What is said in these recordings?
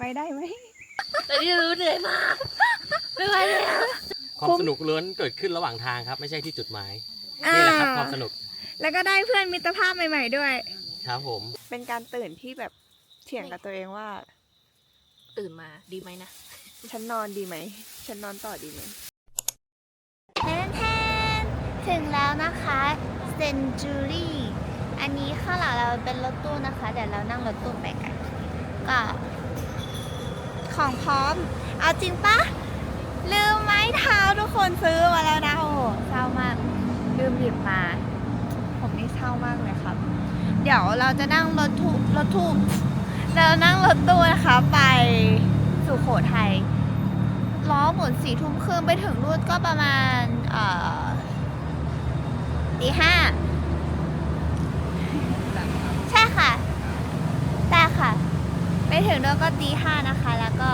ไปได้ไหมแต่ที่รู้เหนื่อยมากไม่ไหวแล้วความคุ้มสนุกล้วนเกิดขึ้นระหว่างทางครับ ไม่ใช่ที่จุดหมายอ่านี่แหละครับความสนุก แล้วก็ได้เพื่อนมิตรภาพใหม่ ๆ ด้วย ครับผม เป็นการตื่นที่แบบเถียงกับตัวเองว่า ตื่นมาดีไหมนะ ฉันนอนดีไหม ฉันนอนต่อดีไหมแทนแทนถึงแล้วนะคะเซนจูรี่อันนี้ข้างหลังเราเป็นรถตู้นะคะเดี๋ยวเรานั่งรถตู้ไปกัน ก็ ของพร้อม เอาจริงปะลืมไม้เท้าทุกคนซื้อมาแล้วนะโอ้เศร้ามาก ลืมหยิบมา ผมนี่เศร้ามากเลยครับ เดี๋ยวเราจะนั่งรถทูรถทูเรานั่งรถตู้นะคะไปสุโขทัยล้อหมุนสี่ทุ่มครึ่งไปถึงรูดก็ประมาณเอ่อตีห้าใช่ค่ะใช่ค่ะ ไป ถึงรูดก็ตีห้านะคะ แล้วก็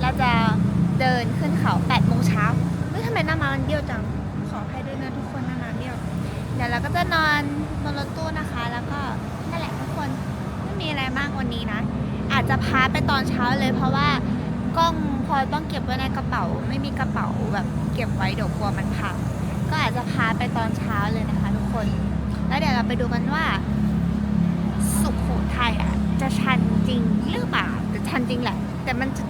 เราจะเดินขึ้นเขาแปดโมงเช้าเฮ้ยทำไมหน้ามามันเบี้ยวจัง ขอให้ด้วยนะทุกคนหน้ามาเบี้ยว เดี๋ยวเราก็จะนอนบนรถตู้นะคะ แล้วก็นั่นแหละทุกคนไม่มีอะไรมากวันนี้นะ อาจจะพาไปตอนเช้าเลยเพราะว่ากล้องพอต้องเก็บไว้ในกระเป๋า ไม่มีกระเป๋าแบบเก็บไว้เดี๋ยวกลัวมันพังก็อาจจะพาไปตอนเช้าเลยนะคะ ทุกคน แล้วเดี๋ยวเราไปดูกันว่า สุขโขทัยอะ จะชันจริงหรือเปล่าแต่ชันจริงแหละ แต่มันจะ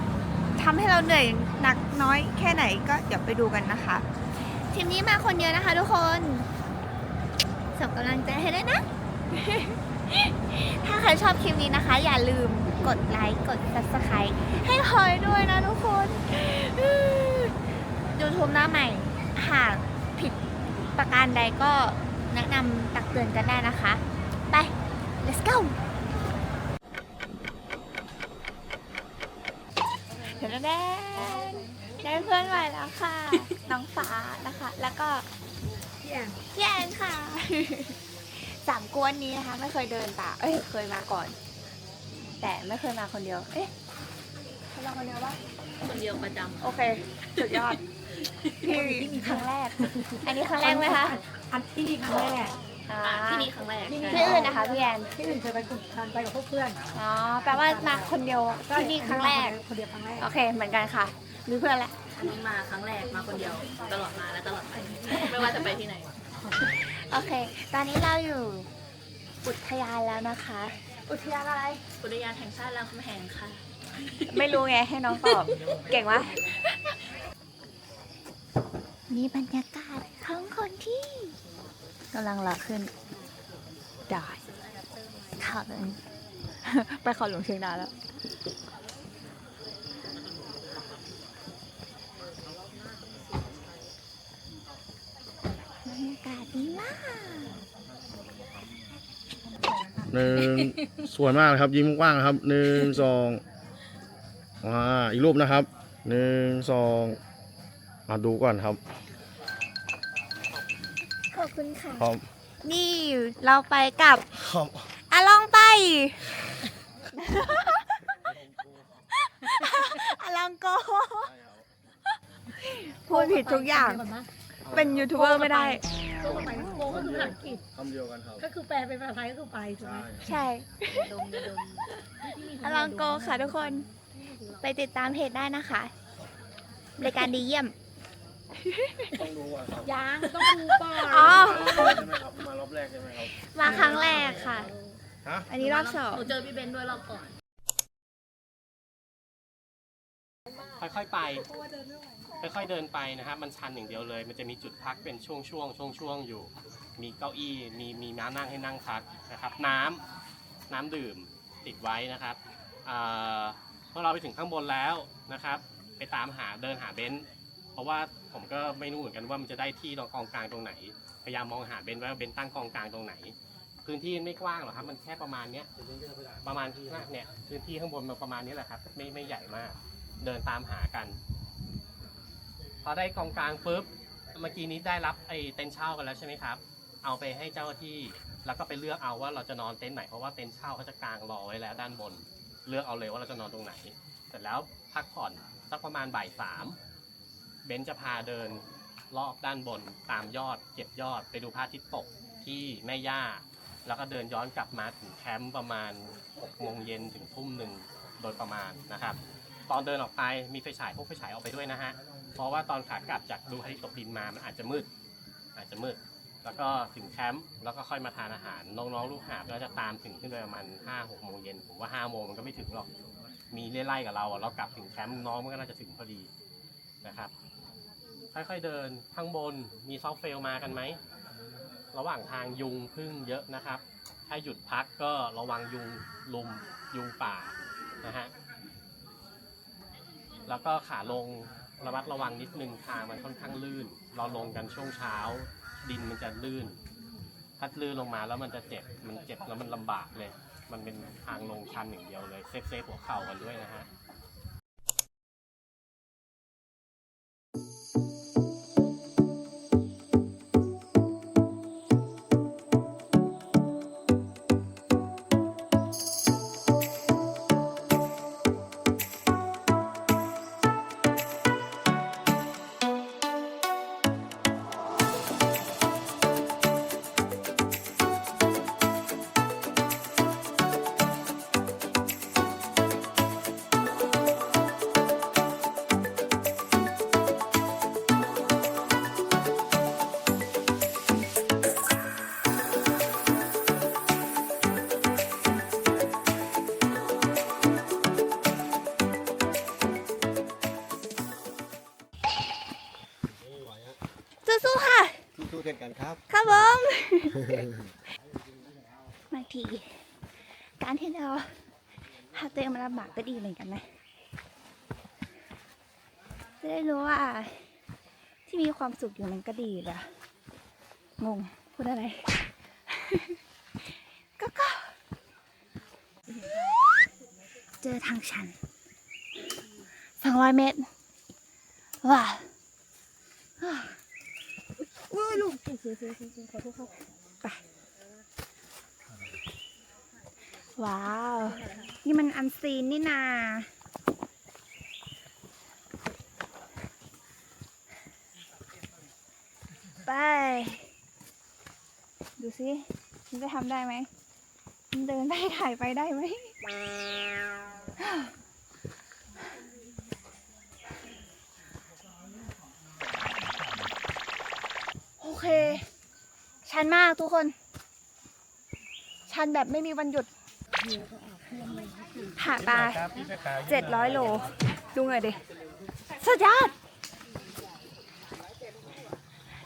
ทำให้เราเหนื่อยหนักน้อยแค่ไหนก็เดี๋ยวไปดูกันนะคะทีมนี้มาคนเดียวนะคะทุกคนส่งกำลังใจให้ด้วยนะ ถ้าใครชอบคลิปนี้นะคะ อย่าลืมกดไลค์กด subscribe ให้พลอยด้วยนะทุกคนยูทูบหน้าใหม่หากผิดประการใดก็แนะนำตักเตือนกันได้นะคะ ไป let's go เดี๋ยวได้ได้เพื่อนใหม่แล้วค่ะ น้องฟ้านะคะ แล้วก็พี่แอนพี่แอนค่ะ สามกวนนี้นะคะ ไม่เคยเดินตามเอ้ยเคยมาก่อน แต่ไม่เคยมาคนเดียว เอ๊ะเคยมาคนเดียวปะคนเดียวประจโอเคสุดยอดพี่ครั้งแรก อันนี้ครั้งแรกไหมคะ อันที่นี่ครั้งแรก อ่าำที่นี่ครั้งแรกที่นี่ที่อื่นนะคะพี่แอนที่อื่นเคยไปกับทานไปกับพวกเพื่อนอ๋อแปลว่ามาคนเดียวที่นี่ครั้งแรก คนเดียวครั้งแรกโอเค เหมือนกันค่ะมีเพื่อนแล้วอันนี้มาครั้งแรกมาคนเดียวตลอดมาและตลอดไป ไม่ว่าจะไปที่ไหน โอเค ตอนนี้เราอยู่อุทยานแล้วนะคะ อุทยานอะไร อุทยานแห่งชาติรามคำแหงค่ะ ไม่รู้ไงให้น้องตอบ เก่งวะนี่บรรยากาศของคนที่ กำลังรอขึ้นดอยเขาหลวงไปเขาหลวงเชียงดาแล้ว บรรยากาศดีมาก หนึ่งสวยมากนะครับ ยิ้มกว้างนะครับหนึ่งสองอ่าอีกรูปนะครับหนึ่งสองมาดูก่อนครับ คุณค่ะครับนี่เราไปกับครับอะลองไปอะลองโกพูดผิดทุกอย่าง เป็นยูทูบเบอร์ไม่ได้ โกก็ไปโกก็คือภาษาอังกฤษคำเดียวกันครับ ก็คือแปลเป็นภาษาไทยก็คือไปถูกไหมใช่ดมดมอะลองโกค่ะทุกคน ไปติดตามเพจได้นะคะรายการดีเยี่ยม ต้องดูก่อนครับยังต้องดูก่อนอ๋อ ใช่ไหมครับมารอบแรกใช่ไหมครับมาครั้งแรกค่ะ ฮะ อันนี้รอบสอง หนูเจอพี่เบนด้วยรอบก่อน ค่อยๆไป ค่อยๆเดินไปนะครับ มันชันอย่างเดียวเลย มันจะมีจุดพักเป็นช่วงๆ ช่วงๆ อยู่ มีเก้าอี้ มีมีม้านั่งให้นั่งพักนะครับ น้ำน้ำดื่มติดไว้นะครับอ่าเมื่อเราไปถึงข้างบนแล้วนะครับ ไปตามหาเดินหาเบนซ์ เพราะว่าผมก็ไม่รู้เหมือนกันว่ามันจะได้ที่ตรงกองกลางตรงไหน พยายามมองหาเบนไว้ว่าเบนตั้งกองกลางตรงไหน พื้นที่ไม่กว้างหรอกครับ มันแค่ประมาณเนี้ยประมาณที่เนี่ยพื้นที่ข้างบนมันประมาณนี้แหละครับ ไม่ไม่ใหญ่มาก เดินตามหากัน พอได้กองกลางปุ๊บเมื่อกี้นี้ได้รับไอ้เต็นท์เช่ากันแล้วใช่ไหมครับ เอาไปให้เจ้าที่แล้วก็ไปเลือกเอาว่าเราจะนอนเต็นท์ไหนเพราะว่าเต็นท์เช่าเขาจะกางรอไว้แล้วด้านบน เลือกเอาเลยว่าเราจะนอนตรงไหน เสร็จแล้วพักผ่อนสักประมาณบ่ายสาม เบนซ์จะพาเดินรอบด้านบนตามยอดเก็บยอดไปดูพระอาทิตย์ตกที่แม่ย่า แล้วก็เดินย้อนกลับมาถึงแคมป์ประมาณ6โมงเย็นถึงทุ่มหนึ่งโดยประมาณนะครับ ตอนเดินออกไปมีไฟฉายพวกไฟฉายออกไปด้วยนะฮะเพราะว่าตอนขากลับจากดูพระอาทิตย์ตกดินมามันอาจจะมืด อาจจะมืด แล้วก็ถึงแคมป์แล้วก็ค่อยมาทานอาหารน้องๆลูกหาบก็จะตามถึงขึ้นไปประมาณห้าหกโมงเย็นผมว่าห้าโมงมันก็ไม่ถึงหรอกมีไล่กับเราเรากลับถึงแคมป์น้องมันก็น่าจะถึงพอดีนะครับ ค่อยๆเดินข้างบนมีซอฟเฟลมากันไหม ระหว่างทางยุงพึ่งเยอะนะครับ ถ้าหยุดพักก็ระวังยุงลุมยุงป่านะฮะ แล้วก็ขาลงระมัดระวังนิดนึงทางมันค่อนข้างลื่น เราลงกันช่วงเช้า ดินมันจะลื่น ถ้าลื่นลงมาแล้วมันจะเจ็บ มันเจ็บแล้วมันลำบากเลย มันเป็นทางลงชันอย่างเดียวเลย เซฟเซฟหัวเข่ากันด้วยนะฮะ สู้ๆเช่นกันครับ ครับผมบางทีการที่เราหาตัวเองมาลำบากก็ดีเหมือนกันนะจะได้รู้ว่า ที่มีความสุขอยู่มันก็ดีแหละงงพูดอะไร ก็ก็ เจอทางชันสองร้อยเมตร ว้าว้า ยลูกไปว้าว นี่มันอันซีนนี่นาไป ดูสิมันจะทำได้ไหมมันเดินได้ถ่ายไปได้ไหม เค ชันมากทุกคน ชันแบบไม่มีวันหยุดผ่าตาเจ็ดร้อยโล ดูหน่อยดิสุดยอด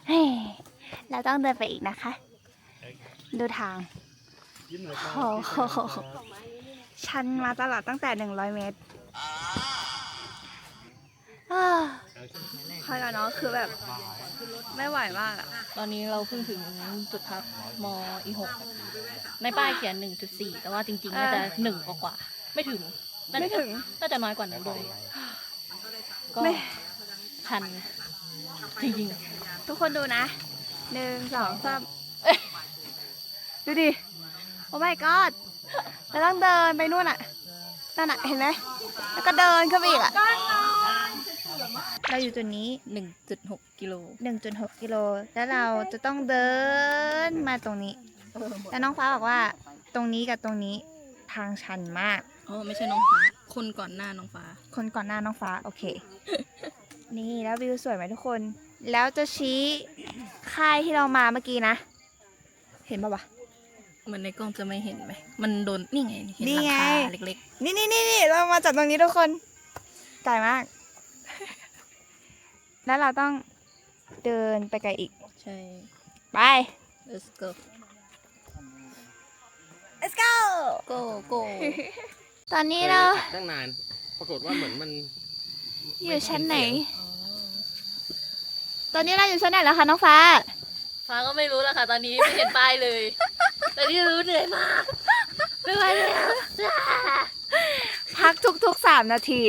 เฮ้ยเราต้องเดินไปอีกนะคะ ดูทางโอ้โหชันมาตลอดตั้งแต่หนึ่งร้อยเมตรอ้าพอแล้วเนาะคือแบบ ไม่ไหวมากอะตอนนี้เราเพิ่งถึงจุดพักมอีหกในป้ายเขียน 1.4 แต่ว่าจริงๆน่าจะหนึ่งกว่าๆไม่ถึงน่าจะไม่ถึง น่าจะน้อยกว่านั้นด้วยก็ไม่ ชันจริงทุกคนดูนะหนึ่งสองสามดูดิ โอ้ my god เราต้องเดินไปนู่นอะนั่นอะ เห็นไหมแล้วก็เดินขึ้นไปอีกอะ เราอยู่จุดนี้ๆ1.6 กิโล 1.6 กิโล แล้วเราจะต้องเดินมาตรงนี้ แล้วน้องฟ้าบอกว่า ตรงนี้กับตรงนี้ทางชันมากอ๋อไม่ใช่น้องฟ้า คนก่อนหน้าน้องฟ้า คนก่อนหน้าน้องฟ้า โอเค นี่แล้ววิวสวยไหมทุกคน แล้วจะชี้ค่ายที่เรามาเมื่อกี้นะ เห็นปะวะเหมือนในกล้องจะไม่เห็นไหม มันโดน นี่ไง เห็นนี่หลังไงคาเล็กนี่นี่นี่นี่เรามาจากตรงนี้ทุกคนไกลมาก แล้วเราต้องเดินไปไกลอีกๆใช่ ไป let's go let's go go go ตอนนี้เราตั้งนาน ปรากฏว่าเหมือนมันอยู่ชั้นไหน ตอนนี้เราอยู่ชั้นไหนแล้วคะน้องฟ้า ฟ้าก็ไม่รู้แล้วค่ะ ตอนนี้ไม่เห็นป้ายเลยแต่ที่รู้เหนื่อยมากไม่ไหวแล้วพักทุกๆสามนาที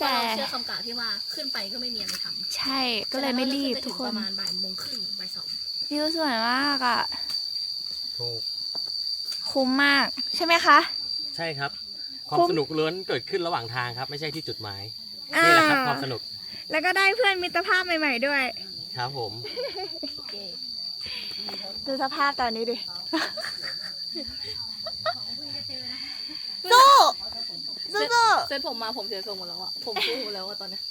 แต่แต่เราเชื่อคำกล่าวที่ว่าขึ้นไปก็ไม่มีอะไรทำใช่ ก็เลยไม่รีบทุกคนประมาณบ่ายโมงครึ่งบ่ายสองวิวสวยมากอะถูกคุ้มมาก ใช่ไหมคะ ใช่ครับ ความคุ้มสนุกล้วนเกิดขึ้นระหว่างทางครับ ไม่ใช่ที่จุดหมายอ่านี่แหละครับความสนุก แล้วก็ได้เพื่อนมิตรภาพใหม่ ๆ ด้วย ครับผมดูสภาพตอนนี้ดิสู้ สู้สู้เส้นผมมาผมเสียทรงหมดแล้วอะผมสู้หมดแล้วอะตอนเนี้ย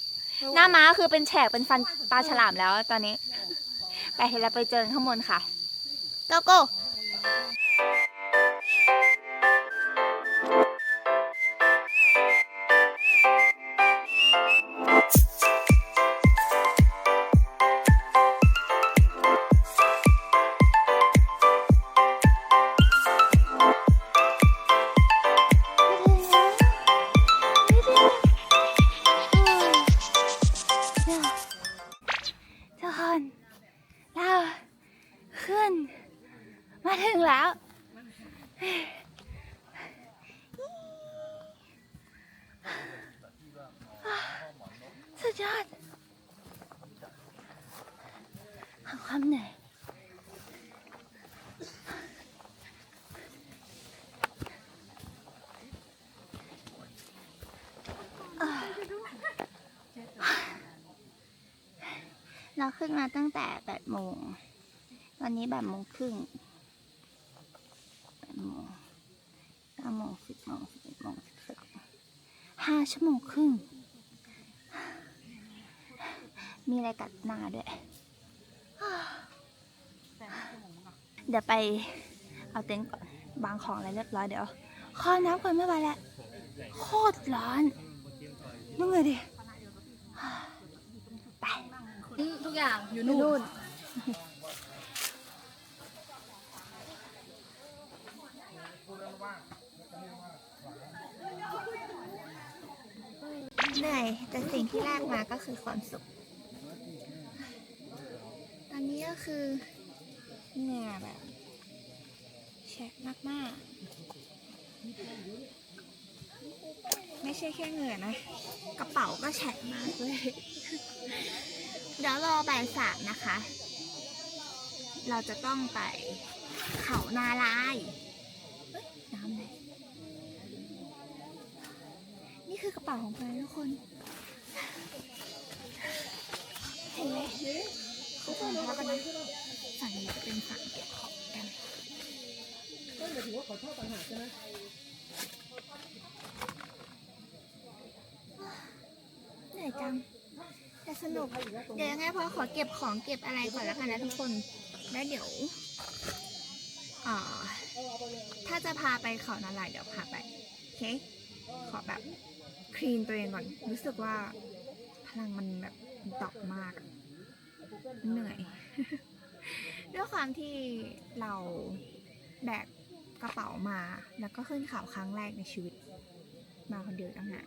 หน้าม้าคือเป็นแฉกเป็นฟันปลาฉลามแล้วตอนนี้ ไปเห็นแล้วไปเจอกันข้างบนค่ะ go go เราขึ้นมาตั้งแต่แปดโมง วันนี้แบบโมงครึ่งแปดโมงเก้าโมงสิบโมงสิบเอ็ดโมงสิบสองห้าชั่วโมงครึ่ง มีอะไรกัดหน้าด้วย เดี๋ยวไปเอาเต็นท์ก่อนวางของอะไรเรียบร้อยเดี๋ยวขอน้ำก่อนไม่ไหวแล้ว โคตรร้อนนึกเลยดิ ไป ทุก อย่างอยู่นู่น เหนื่อย แต่สิ่งที่แรกมาก็คือความสุข ตอนนี้ก็คือเหงื่อแบบแฉะมาก ๆ ไม่ใช่แค่เหงื่อนะ กระเป๋าก็แฉะมากเลย เดี๋ยวรอบ่ายสามนะคะ เราจะต้องไปเขานาลายน้ำไหนนี่คือกระเป๋าของแฟนทุกคนเห็นไหมเขาสั่งพักกันนะสั่งนี้จะเป็นสั่งเก็บของกันเหนื่อยจัง สนุก เดี๋ยวยังไงพอขอเก็บของเก็บอะไรก่อนแล้วกันนะทุกคน แล้วเดี๋ยวอ่าถ้าจะพาไปเขานาลายเดี๋ยวพาไปโอเค ขอแบบคลีนตัวเองก่อน รู้สึกว่าพลังมันแบบดอปมากเหนื่อย ด้วยความที่เราแบกกระเป๋ามา แล้วก็ขึ้นเขาครั้งแรกในชีวิต มาคนเดียวตั้งหาก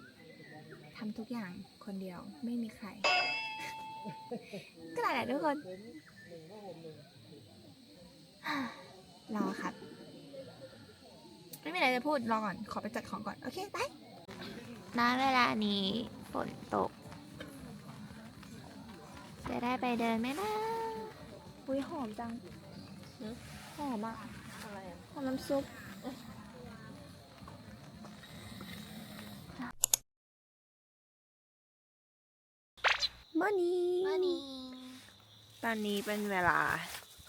ทำทุกอย่างคนเดียวไม่มีใคร ก็หลายแหละทุกคนรอครับ ไม่มีอะไรจะพูดรอก่อน ขอไปจัดของก่อน โอเค ไปณเวลานี้ฝนตก จะได้ไปเดินไหมนะอุ้ยหอมจังหอมอะหอมน้ำซุป เมื่อนี้ตอนนี้เป็นเวลา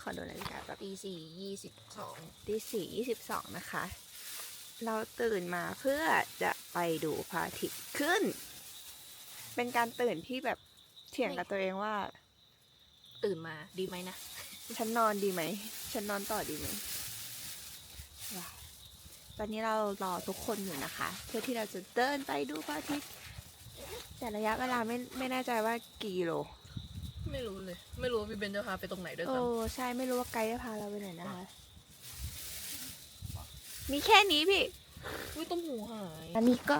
ขอดูนาฬิกาแบบตีสี่ยี่สิบสองตีสี่ยี่สิบสองนะคะ เราตื่นมาเพื่อจะไปดูพระอาทิตย์ขึ้น เป็นการตื่นที่แบบเถียงกับตัวเองว่า ตื่นมาดีไหมนะ ฉันนอนดีไหม ฉันนอนต่อดีไหมว้าวตอนนี้เรารอทุกคนอยู่นะคะ เพื่อที่เราจะเดินไปดูพระอาทิตย์ แต่ระยะเวลาไม่ไม่แน่ใจว่ากี่กิโลไม่รู้เลย ไม่รู้ว่าพี่เบนจะพาไปตรงไหนด้วยโอ้ซ้ใช่ไม่รู้ว่าไกด์จะพาเราไปไหนนะคะ มีแค่นี้พี่ำอุ้ยต้มหูหายอันนี้ก็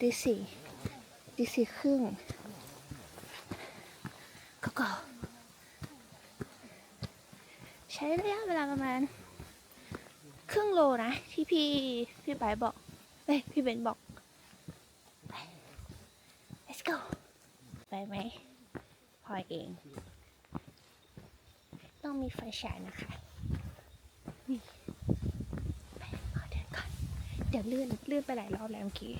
ตีสี่ตีสี่ครึ่งก็ก็ใช้ระยะเวลาประมาณ ครึ่งโลนะ ที่พี่พี่ไบร์ทบอกเอ้ยพี่เบนบอกไป let's go ไปไหมพลอยเอง ต้องมีไฟฉายนะคะนี่ไปขอเดินก่อน เดี๋ยวเลื่อนเลื่อนไปหลายรอบแล้วเมื่อกี้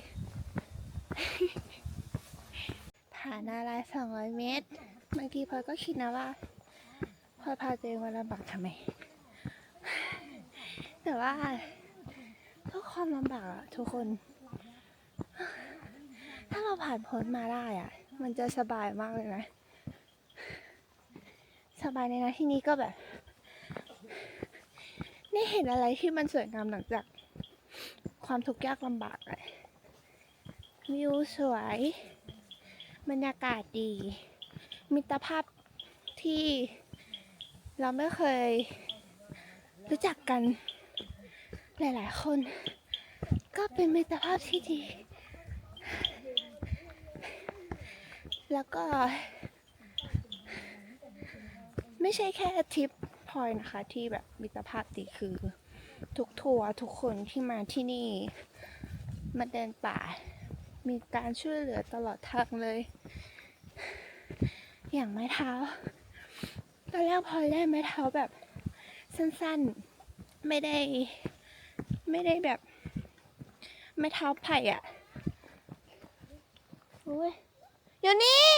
ผ่านนาลายสองร้อยเมตรบางทีพลอยก็คิดนะว่าพลอยพาตัวเองมาลำบากทำไม แต่ว่าเพื่อความลำบากอะทุกคน ถ้าเราผ่านพ้นมาได้อะมันจะสบายมากเลยนะ สบายในนะที่นี้ก็แบบได้เห็นอะไรที่มันสวยงามหลังจากความทุกข์ยากลำบากอะวิวสวย บรรยากาศดี มิตรภาพที่เราไม่เคยรู้จักกันหลาย ๆ คน ก็เป็นมิตรภาพที่ดี แล้วก็ ไม่ใช่แค่ทริปพอยนะคะที่แบบมิตรภาพดีคือ ทุกทัวร์ทุกคนที่มาที่นี่มาเดินป่า มีการช่วยเหลือตลอดทางเลย อย่างไม้เท้าตอนแรกพอยได้ไม้เท้าแบบสั้นๆ ไม่ได้ ไม่ได้แบบ ไม้เท้าไผ่อะโอ้ย อยู่นี่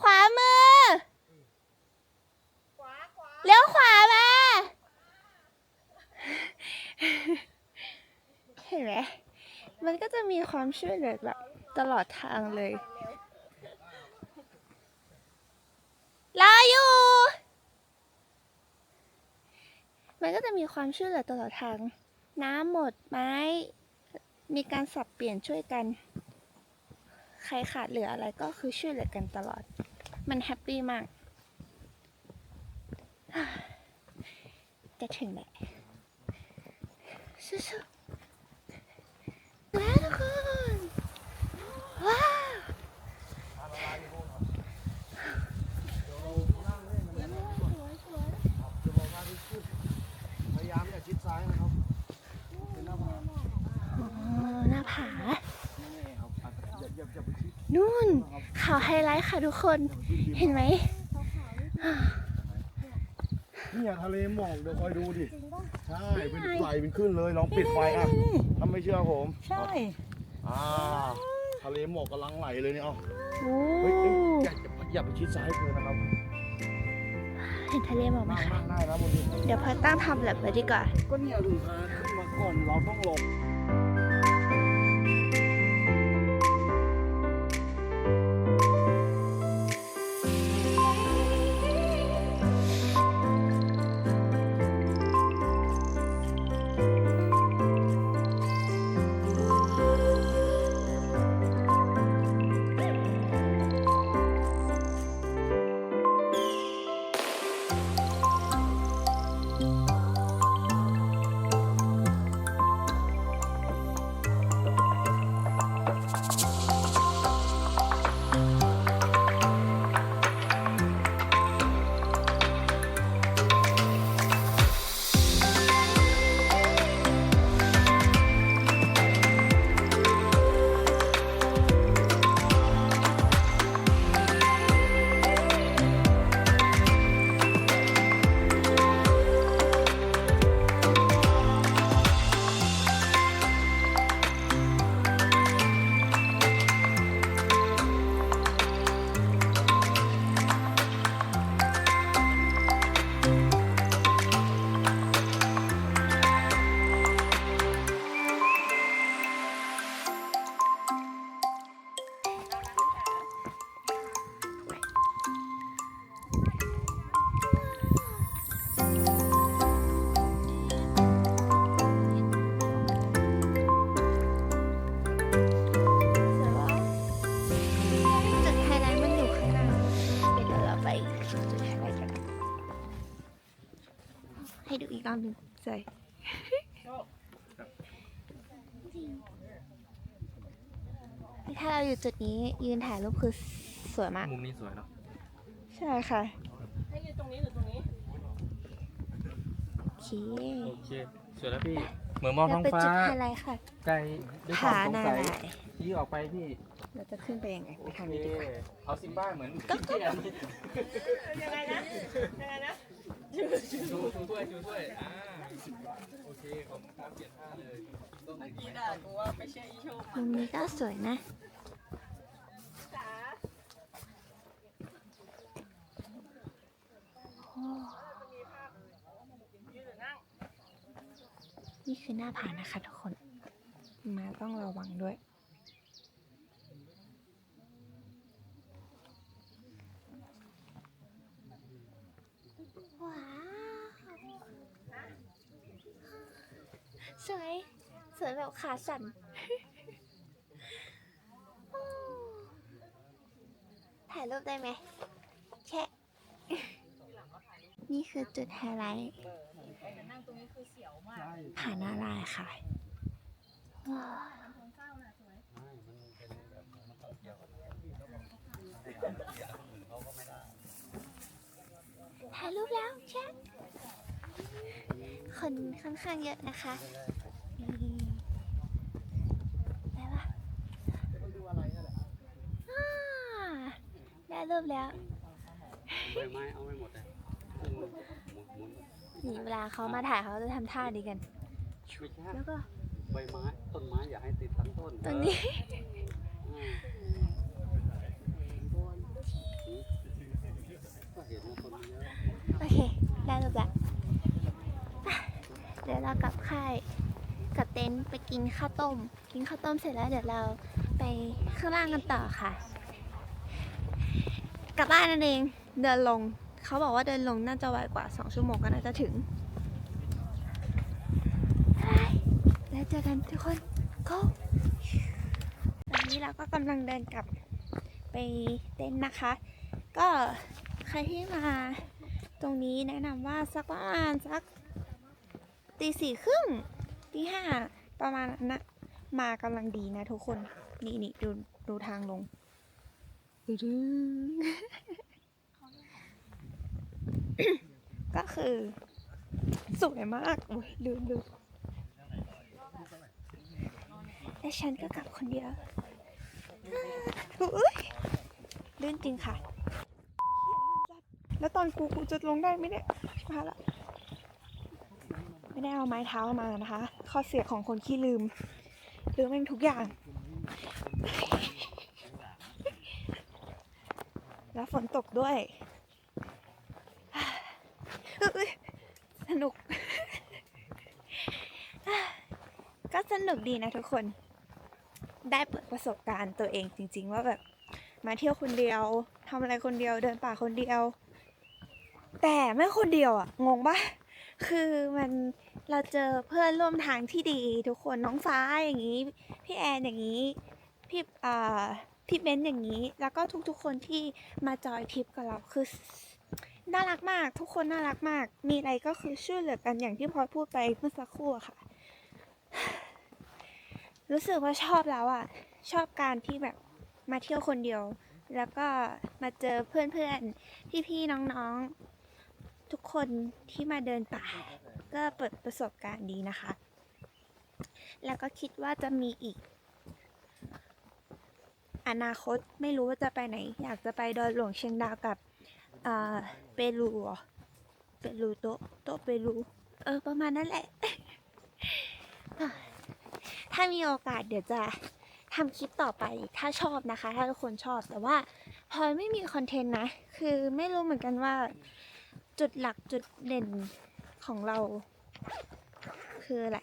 ขวามือ เลี้ยวขวามา เห็นไหม มันก็จะมีความช่วยเหลือแบบตลอดทางเลยรออยู่ มันก็จะมีความช่วยเหลือตลอดทาง น้ำหมดไม้ มีการสับเปลี่ยนช่วยกัน ใครขาดเหลืออะไรก็คือช่วยเหลือกันตลอด มันแฮปปี้มาก จะถึงแหละสู้ๆว้าวทุกคนว้าวพยายามอย่าชิดซ้ายนะครับเป็นหน้าผาหน้าผา นี่ครับอย่าอย่าอย่าไปชิด นู่นข่าวไฮไลท์ค่ะทุกคน เห็นไหมเนี่ยทะเลหมอกเดี๋ยวคอยดูดิ ใช่ เป็นไหลเป็นขึ้นเลย ลองปิดไฟอะถ้าไม่เชื่อผม ใช่ อ่า ทะเลหมอกกำลังไหลเลยเนี่ยเอาโอ้เฮ้ยเอ้ยอย่าอย่าอย่าไปชิดซ้ายเกินนะครับ เห็นทะเลหมอกไหมนั่งคะนั่งได้นะบนนี้เดี๋ยวพอตั้งทำแบบไว้ดีกว่า ก็เนี่ยดูทางขึ้นมาก่อนเราต้องหลบ ให้ดูอีกรอบหนึ่งใส่ถ้าเราอยู่จุดนี้ยืนถ่ายรูปคือสวยมาก มุมนี้สวยเนาะ ใช่ค่ะ ให้ยืนตรงนี้หรือตรงนี้โอเคโอเคสวยแล้วพี่ เหมือนมองเราท้องไปฟ้าจุดไฮไลท์ค่ะไกลด้วยความผาสงนาสัยลายชี้ออกไปพี่ เราจะขึ้นไปยังไงไปทางนี้ดีกว่าเอาซิมบ้าเหมือนคิดเกียร์ยังไงนะยังไงนะ ชูชูถ้วยชูถ้วยอ่าโอเคขอบคุณครับเปลี่ยนท่าเลยมุมนี้ก็สวยนะโอ้นี่คือหน้าผานะคะทุกคน มาต้องระวังด้วย ว้าว สวย สวยแบบ ขาสั่นถ่ายรูปได้ไหมแค่นี่คือจุดไฮไลท์ผานาลายค่ะ ถ่ายรูปแล้วแชทคนค่อนข้างเยอะนะคะ นี่ได้ปะอ่าได้ รูปแล้ว ใบไม้เอาไม่หมดเลยหมุนหมุนนี่เวลาเขามาถ่ายเขาจะทำท่าดีกัน ไม่ใช่แล้วก็ใบไม้ต้นไม้อย่าให้ติดทั้งต้นตรงนี้อืมก็เห็นว่าคนมันเยอะโอเค ได้รูปละอะเดี๋ยวเรากลับค่ายกลับเต็นท์ไปกินข้าวต้ม กินข้าวต้มเสร็จแล้วเดี๋ยวเราไปข้างล่างกันต่อค่ะ กลับบ้านนั่นเอง เดินลง เขาบอกว่าเดินลงน่าจะไวกว่า 2 ชั่วโมงก็น่าจะถึง แล้วเจอกันทุกคน go ตอนนี้เราก็กำลังเดินกลับไปเต็นนะคะ ก็ใครที่มาตรงนี้แนะนำว่าสักประมาณสักตีสี่ครึ่งตีห้าประมาณนั้นนะมากำลังดีนะทุกคน นี่นี่ดูดูทางลง ดึงก็คือ สวยมากโอ้ยลืมลืมและฉันก็กลับคนเดียวอุ้ยลื่นจริงค่ะแล้วตอนกูกูจะลงได้ไหมเนี่ยมาละไม่ได้เอาไม้เท้ามานะคะ ข้อเสียของคนขี้ลืมลืมแม่งทุกอย่าง แล้วฝนตกด้วย สนุก ก็สนุกดีนะทุกคน ได้เปิดประสบการณ์ตัวเองจริง ๆ ว่าแบบมาเที่ยวคนเดียวทำอะไรคนเดียวเดินป่าคนเดียว แต่ไม่คนเดียวอะงงปะคือมันเราเจอเพื่อนร่วมทางที่ดี ทุกคนน้องฟ้าอย่างนี้ พี่แอนอย่างนี้ พี่อ่า พี่เบนอย่างนี้ แล้วก็ทุกๆคนที่มาจอยทริปกับเราคือน่ารักมาก ทุกคนน่ารักมาก มีอะไรก็คือช่วยเหลือกันอย่างที่พลอยพูดไปเมื่อสักครู่ค่ะ รู้สึกว่าชอบแล้วอะ ชอบการที่แบบมาเที่ยวคนเดียว แล้วก็มาเจอเพื่อนๆ พี่ๆ น้องๆ ทุกคนที่มาเดินป่า ก็เปิดประสบการณ์ดีนะคะ แล้วก็คิดว่าจะมีอีก อนาคตไม่รู้ว่าจะไปไหน อยากจะไปดอยหลวงเชียงดาวกับอ่าเปรูเปรูโตโตเปรูเออประมาณนั้นแหละ ถ้ามีโอกาสเดี๋ยวจะทำคลิปต่อไปถ้าชอบนะคะ ถ้าทุกคนชอบแต่ว่าพลอยไม่มีคอนเทนต์นะ คือไม่รู้เหมือนกันว่า จุดหลักจุดเด่นของเรา คืออะไร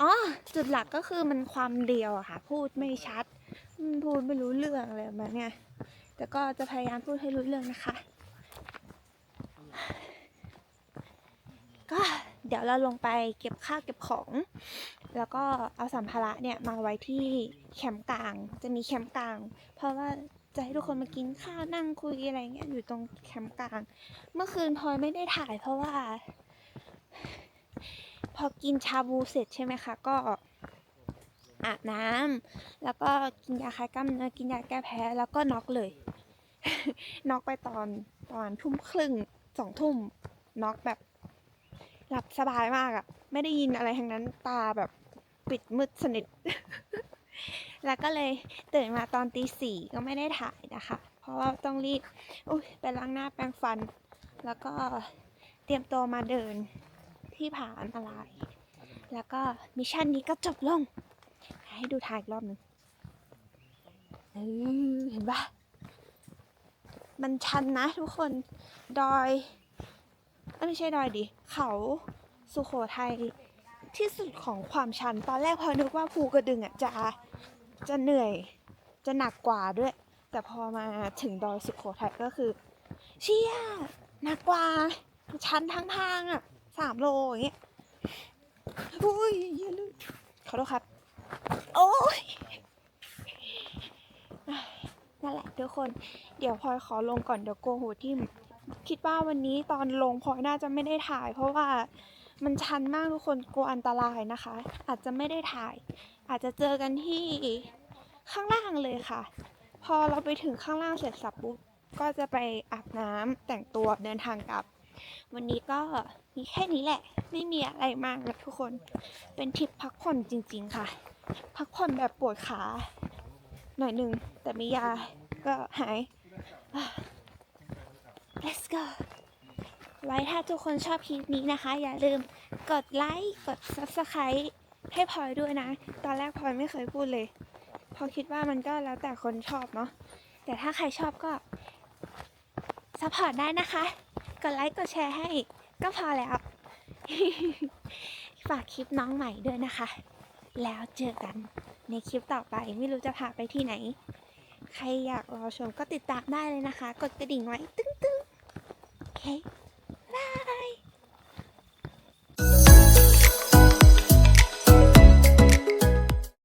อ๋อจุดหลักก็คือมันความเดียวอะค่ะ พูดไม่ชัด พูดไม่รู้เรื่องอะไรแบบเนี้ยแต่ก็จะพยายามพูดให้รู้เรื่องนะคะ ก็เดี๋ยวเราลงไปเก็บข้าวเก็บของ แล้วก็เอาสัมภาระเนี่ยมาไว้ที่แคมป์กลาง จะมีแคมป์กลาง เพราะว่าจะให้ทุกคนมากินข้าวนั่งคุยอะไรเงี้ยอยู่ตรงแคมป์กลาง เมื่อคืนพลอยไม่ได้ถ่ายเพราะว่า พอกินชาบูเสร็จใช่ไหมคะ ก็ อาบน้ำแล้วก็กินยาคลายกล้ามเนื้อกินยาแก้แพ้แล้วก็น็อกเลย น็อกไปตอนตอนทุ่มครึ่งสองทุ่มน็อกแบบหลับสบายมากอะไม่ได้ยินอะไรทั้งนั้นตาแบบปิดมืดสนิท แล้วก็เลยตื่นมาตอนตีสี่ก็ไม่ได้ถ่ายนะคะ เพราะว่าต้องรีบอุ้ยไปล้างหน้าแปรงฟัน แล้วก็เตรียมตัวมาเดินที่ผาอันตราย แล้วก็มิชชั่นนี้ก็จบลง ให้ดูทายอีกรอบหนึ่งเห็นปะมันชันนะทุกคน ดอยไม่ใช่ดอยดิ เขาสุโขทัยที่สุดของความชัน ตอนแรกพอนึกว่าภูกระดึงอะจะจะเหนื่อย จะหนักกว่าด้วย แต่พอมาถึงดอยสุโขทัยก็คือ เชี่ยหนักกว่าชันทั้งทางอะสามโลอย่างเงี้ยอุ้ยอย่าลืมขอโทษครับ โอ้ยนั่นแหละทุกคน เดี๋ยวพลอยขอลงก่อนเดี๋ยวโกลัวหูทิ่มคิดว่าวันนี้ตอนลงพลอยน่าจะไม่ได้ถ่าย เพราะว่ามันชันมากทุกคนกลัวอันตรายนะคะ อาจจะไม่ได้ถ่าย อาจจะเจอกันที่ข้างล่างเลยค่ะ พอเราไปถึงข้างล่างเสร็จสับปุ๊บก็จะไปอาบน้ำแต่งตัวเดินทางกลับ วันนี้ก็มีแค่นี้แหละ ไม่มีอะไรมากนะทุกคนเป็นทริปพักผ่อนจริง ๆ ค่ะ พักผ่อนแบบปวดขา หน่อยหนึ่ง แต่มียาก็หาย let's go ไว้ถ้าทุกคนชอบคลิปนี้นะคะ อย่าลืมกดไลค์กด subscribe ให้พลอยด้วยนะ ตอนแรกพลอยไม่เคยพูดเลยเพอคิดว่ามันก็แล้วแต่คนชอบเนาะแต่ถ้าใครชอบก็ support ได้นะคะ กดไลค์กดแชร์ให้ก็พอแล้ว ฝากคลิปน้องใหม่ด้วยนะคะ แล้วเจอกันในคลิปต่อไปไม่รู้จะพาไปที่ไหน ใครอยากรอชมก็ติดตามได้เลยนะคะ กดกระดิ่งไว้ตึ้งตึ้งโอเคบาย